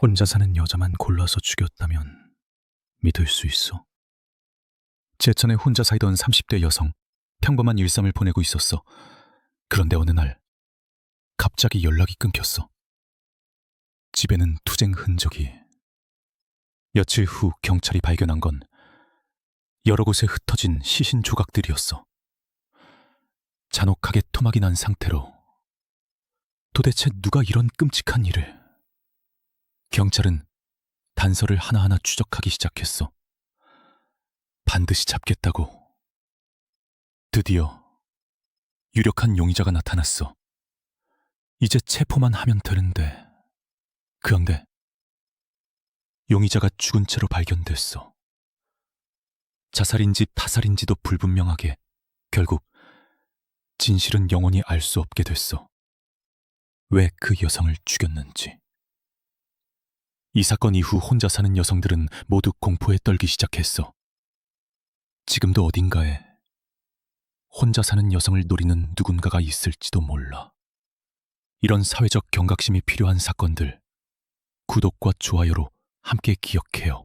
혼자 사는 여자만 골라서 죽였다면 믿을 수 있어. 제천에 혼자 살던 30대 여성, 평범한 일상을 보내고 있었어. 그런데 어느 날, 갑자기 연락이 끊겼어. 집에는 투쟁 흔적이. 며칠 후 경찰이 발견한 건 여러 곳에 흩어진 시신 조각들이었어. 잔혹하게 토막이 난 상태로 도대체 누가 이런 끔찍한 일을? 경찰은 단서를 하나하나 추적하기 시작했어. 반드시 잡겠다고. 드디어 유력한 용의자가 나타났어. 이제 체포만 하면 되는데. 그런데 용의자가 죽은 채로 발견됐어. 자살인지 타살인지도 불분명하게 결국 진실은 영원히 알 수 없게 됐어. 왜 그 여성을 죽였는지. 이 사건 이후 혼자 사는 여성들은 모두 공포에 떨기 시작했어. 지금도 어딘가에 혼자 사는 여성을 노리는 누군가가 있을지도 몰라. 이런 사회적 경각심이 필요한 사건들, 구독과 좋아요로 함께 기억해요.